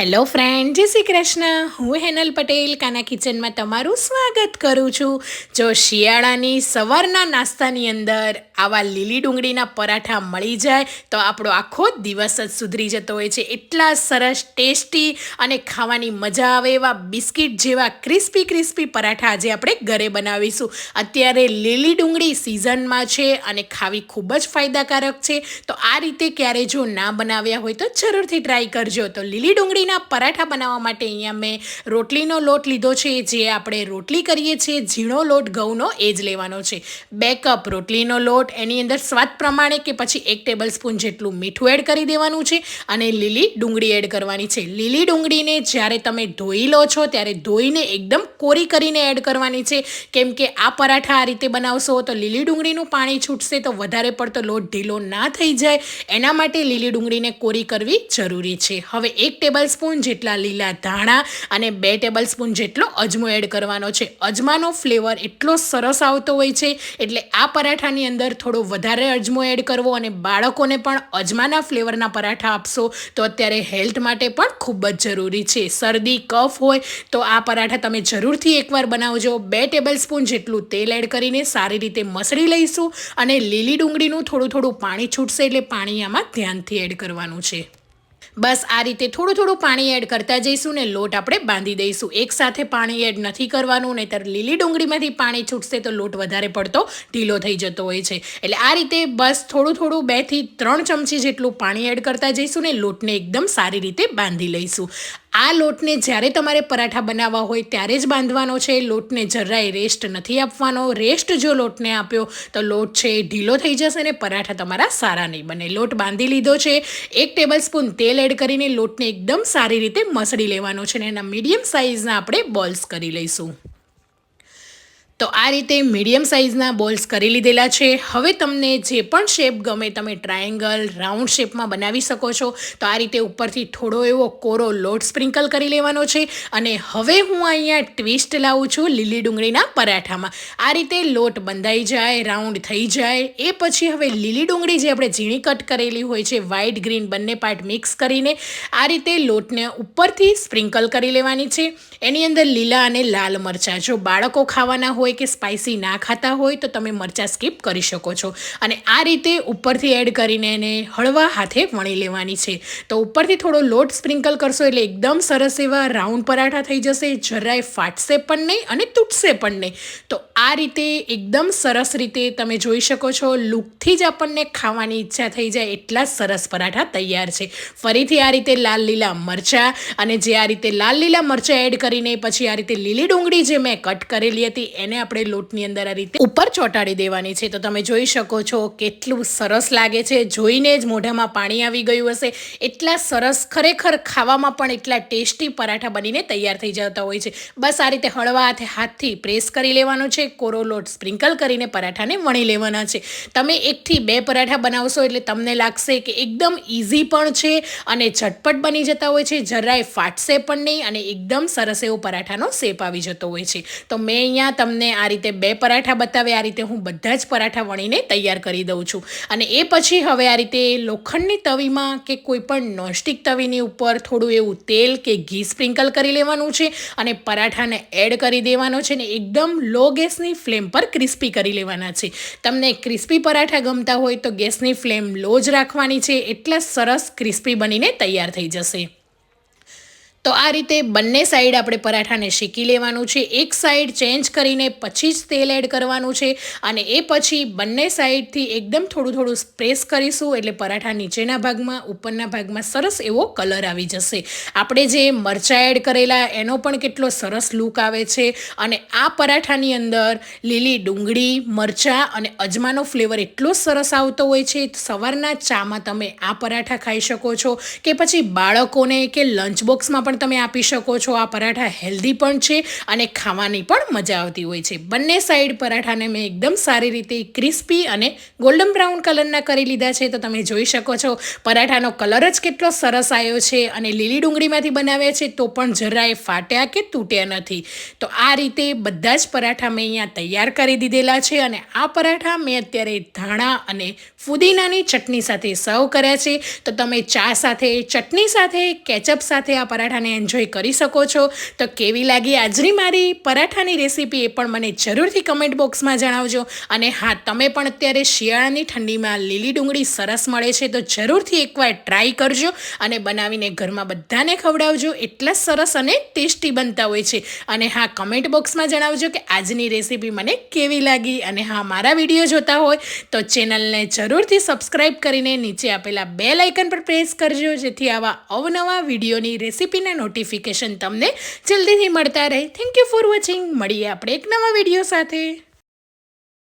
Hello friend જય શ્રી કૃષ્ણ. હું હેનલ પટેલ, કાના કિચનમાં તમારું સ્વાગત કરું છું. જો શિયાળાની સવારના નાસ્તાની અંદર આવા લીલી ડુંગળીના પરાઠા મળી જાય તો આપણો આખો દિવસ જ સુધરી જતો હોય છે. એટલા સરસ, ટેસ્ટી અને ખાવાની મજા આવે એવા બિસ્કિટ જેવા ક્રિસ્પી ક્રિસ્પી પરાઠા આજે આપણે ઘરે બનાવીશું. અત્યારે લીલી ડુંગળી સિઝનમાં છે અને ખાવી ખૂબ જ ફાયદાકારક છે. તો આ રીતે ક્યારે જો ના બનાવ્યા હોય તો જરૂરથી ટ્રાય કરજો. તો લીલી ડુંગળીના પરાઠા બનાવવા માટે અહીંયા મેં રોટલીનો લોટ લીધો છે. જે આપણે રોટલી કરીએ છીએ, ઝીણો લોટ, ઘઉંનો એ જ લેવાનો છે. બે કપ રોટલીનો લોટ એની અંદર સ્વાદ પ્રમાણે કે પછી એક ટેબલ સ્પૂન જેટલું મીઠું એડ કરી દેવાનું છે અને લીલી ડુંગળી એડ કરવાની છે. લીલી ડુંગળીને જ્યારે તમે ધોઈ લો છો ત્યારે ધોઈને એકદમ કોરી કરીને એડ કરવાની છે. કેમ કે આ પરાઠા આ રીતે બનાવશો તો લીલી ડુંગળીનું પાણી છૂટશે તો વધારે પડતો લોટ ઢીલો ના થઈ જાય. એના માટે લીલી ડુંગળીને કોરી કરવી જરૂરી છે. હવે એક ટેબલ સ્પૂન જેટલા લીલા ધાણા અને બે ટેબલ સ્પૂન જેટલો અજમો એડ કરવાનો છે. અજમાનો ફ્લેવર એટલો સરસ આવતો હોય છે. એટલે આ પરાઠાની અંદર થોડો વધારે અજમો એડ કરવો અને બાળકોને પણ અજમાના ફ્લેવરના પરાઠા આપશો, તો અત્યારે હેલ્થ માટે પણ ખૂબ જ જરૂરી છે. શરદી, કફ હોય તો આ પરાઠા તમે જરૂરથી એકવાર બનાવજો. બે ટેબલ સ્પૂન જેટલું તેલ એડ કરીને સારી રીતે મસળી લઈશું અને લીલી ડુંગળીનું થોડું થોડું પાણી છૂટશે એટલે પાણી આમાં ધ્યાનથી એડ કરવાનું છે. બસ આ રીતે થોડું થોડું પાણી એડ કરતા જઈશું ને લોટ આપણે બાંધી દઈશું. એકસાથે પાણી એડ નથી કરવાનું, નહીંતર લીલી ડુંગળીમાંથી પાણી છૂટશે તો લોટ વધારે પડતો ઢીલો થઈ જતો હોય છે. એટલે આ રીતે બસ થોડું થોડું બેથી ત્રણ ચમચી જેટલું પાણી એડ કરતા જઈશું ને લોટને એકદમ સારી રીતે બાંધી લઈશું. આ લોટને જ્યારે તમારે પરાઠા બનાવવા હોય ત્યારે જ બાંધવાનો છે. લોટને જરાય રેસ્ટ નથી આપવાનો. રેસ્ટ જો લોટને આપ્યો તો લોટ છે એ ઢીલો થઈ જશે ને પરાઠા તમારા સારા નહીં બને. લોટ બાંધી લીધો છે. એક ટેબલ સ્પૂન તેલ એડ કરીને લોટને એકદમ સારી રીતે મસળી લેવાનો છે ને એના મીડિયમ સાઇઝના આપણે બોલ્સ કરી લઈશું. તો આ રીતે મીડિયમ સાઇઝના બોલ્સ કરી લીધેલા છે. હવે તમને જે પણ શેપ ગમે તમે ટ્રાયેંગલ, રાઉન્ડ શેપમાં બનાવી શકો છો. તો આ રીતે ઉપરથી થોડો એવો કોરો લોટ સ્પ્રિંકલ કરી લેવાનો છે. અને હવે હું અહીંયા ટ્વિસ્ટ લાવું છું લીલી ડુંગળીના પરાઠામાં. આ રીતે લોટ બંધાઈ જાય, રાઉન્ડ થઈ જાય. એ પછી હવે લીલી ડુંગળી જે આપણે ઝીણી કટ કરેલી હોય છે, વ્હાઇટ, ગ્રીન બંને પાર્ટ મિક્સ કરીને આ રીતે લોટને ઉપરથી સ્પ્રિંકલ કરી લેવાની છે. એની અંદર લીલા અને લાલ મરચાં. જો બાળકો ખાવાના હોય કે સ્પાઇસી ના ખાતા હોય તો તમે મરચાં સ્કીપ કરી શકો છો. અને આ રીતે ઉપરથી એડ કરીને એને હળવા હાથે વણી લેવાની છે. તો ઉપરથી થોડો લોટ સ્પ્રિંકલ કરશો એટલે એકદમ સરસ એવા રાઉન્ડ પરાઠા થઈ જશે. જરાય ફાટશે પણ નહીં અને તૂટશે પણ નહીં. તો આ રીતે એકદમ સરસ રીતે તમે જોઈ શકો છો લુકથી જ આપણને ખાવાની ઈચ્છા થઈ જાય એટલા સરસ પરાઠા તૈયાર છે. ફરીથી આ રીતે લાલ લીલા મરચાં અને જે આ રીતે લાલ લીલા મરચાં એડ કરીને પછી આ રીતે લીલી ડુંગળી જે મેં કટ કરેલી હતી, એને આપણે લોટની અંદર આ રીતે ઉપર ચોંટાડી દેવાની છે. તો તમે જોઈ શકો છો કેટલું સરસ લાગે છે. જોઈને જ મોઢામાં પાણી આવી ગયું હશે. એટલા સરસ ખરેખર ખાવામાં પણ એટલા ટેસ્ટી પરાઠા બનીને તૈયાર થઈ જતા હોય છે. બસ આ રીતે હળવા હાથે હાથથી પ્રેસ કરી લેવાનો છે. કોરો લોટ સ્પ્રિંકલ કરીને પરાઠાને વણી લેવાના છે. તમે એકથી બે પરાઠા બનાવશો એટલે તમને લાગશે કે એકદમ ઇઝી પણ છે અને ઝટપટ બની જતા હોય છે. જરાય ફાટશે પણ નહીં અને એકદમ સરસ એવો પરાઠાનો શેપ આવી જતો હોય છે. તો મેં અહીંયા તમને આ રીતે બે પરાઠા બતાવે, આ રીતે હું બધા જ પરાઠા વણીને તૈયાર કરી દઉં છું. અને એ પછી હવે આ રીતે લોખંડની તવીમાં કે કોઈપણ નોસ્ટિક તવીની ઉપર થોડું એવું તેલ કે ઘી સ્પ્રિંકલ કરી લેવાનું છે અને પરાઠાને એડ કરી દેવાનો છે ને એકદમ લો ગેસની ફ્લેમ પર ક્રિસ્પી કરી લેવાના છે. તમને ક્રિસ્પી પરાઠા ગમતા હોય તો ગેસની ફ્લેમ લો જ રાખવાની છે, એટલા સરસ ક્રિસ્પી બનીને તૈયાર થઈ જશે. તો આ રીતે બંને સાઈડ આપણે પરાઠાને શેકી લેવાનું છે. એક સાઈડ ચેન્જ કરીને પછી જ તેલ એડ કરવાનું છે અને એ પછી બંને સાઈડથી એકદમ થોડું થોડું પ્રેસ કરીશું એટલે પરાઠા નીચેના ભાગમાં, ઉપરના ભાગમાં સરસ એવો કલર આવી જશે. આપણે જે મરચાં એડ કરેલા, એનો પણ કેટલો સરસ લુક આવે છે. અને આ પરાઠાની અંદર લીલી ડુંગળી, મરચાં અને અજમાનો ફ્લેવર એટલો સરસ આવતો હોય છે. સવારના ચામાં તમે આ પરાઠા ખાઈ શકો છો કે પછી બાળકોને કે લંચ બોક્સમાં પણ પણ તમે આપી શકો છો. આ પરાઠા હેલ્ધી પણ છે અને ખાવાની પણ મજા આવતી હોય છે. બંને સાઈડ પરાઠાને મેં એકદમ સારી રીતે ક્રિસ્પી અને ગોલ્ડન બ્રાઉન કલરના કરી લીધા છે. તો તમે જોઈ શકો છો, પરાઠાનો કલર જ કેટલો સરસ આવ્યો છે અને લીલી ડુંગળીમાંથી બનાવ્યા છે તો પણ જરાય ફાટ્યા કે તૂટ્યા નથી. તો આ રીતે બધા જ પરાઠા મેં અહીંયા તૈયાર કરી દીધેલા છે અને આ પરાઠા મેં અત્યારે ધાણા અને ફુદીનાની ચટણી સાથે સર્વ કર્યા છે. તો તમે ચા સાથે, ચટણી સાથે, કેચઅપ સાથે આ પરાઠાને એન્જોય કરી શકો છો. તો કેવી લાગી આજની મારી પરાઠાની રેસીપી એ પણ મને જરૂરથી કમેન્ટ બોક્સમાં જણાવજો. અને હા, તમે પણ અત્યારે શિયાળાની ઠંડીમાં લીલી ડુંગળી સરસ મળે છે તો જરૂરથી એકવાર ટ્રાય કરજો અને બનાવીને ઘરમાં બધાને ખવડાવજો. એટલા સરસ અને ટેસ્ટી બનતા હોય છે. અને હા કમેન્ટ બોક્સમાં જણાવજો કે આજની રેસીપી મને કેવી લાગી અને હા, મારા વીડિયો જોતા હોય તો ચેનલને જરૂરથી સબસ્ક્રાઈબ કરીને નીચે આપેલા બે લાઇકન પર પ્રેસ કરજો, જેથી આવા અવનવા વિડીયોની રેસીપીના નોટિફિકેશન તમને જલ્દીથી મળતા રહે. થેન્ક યુ ફોર વોચિંગ મળીએ આપણે એક નવા વીડિયો સાથે.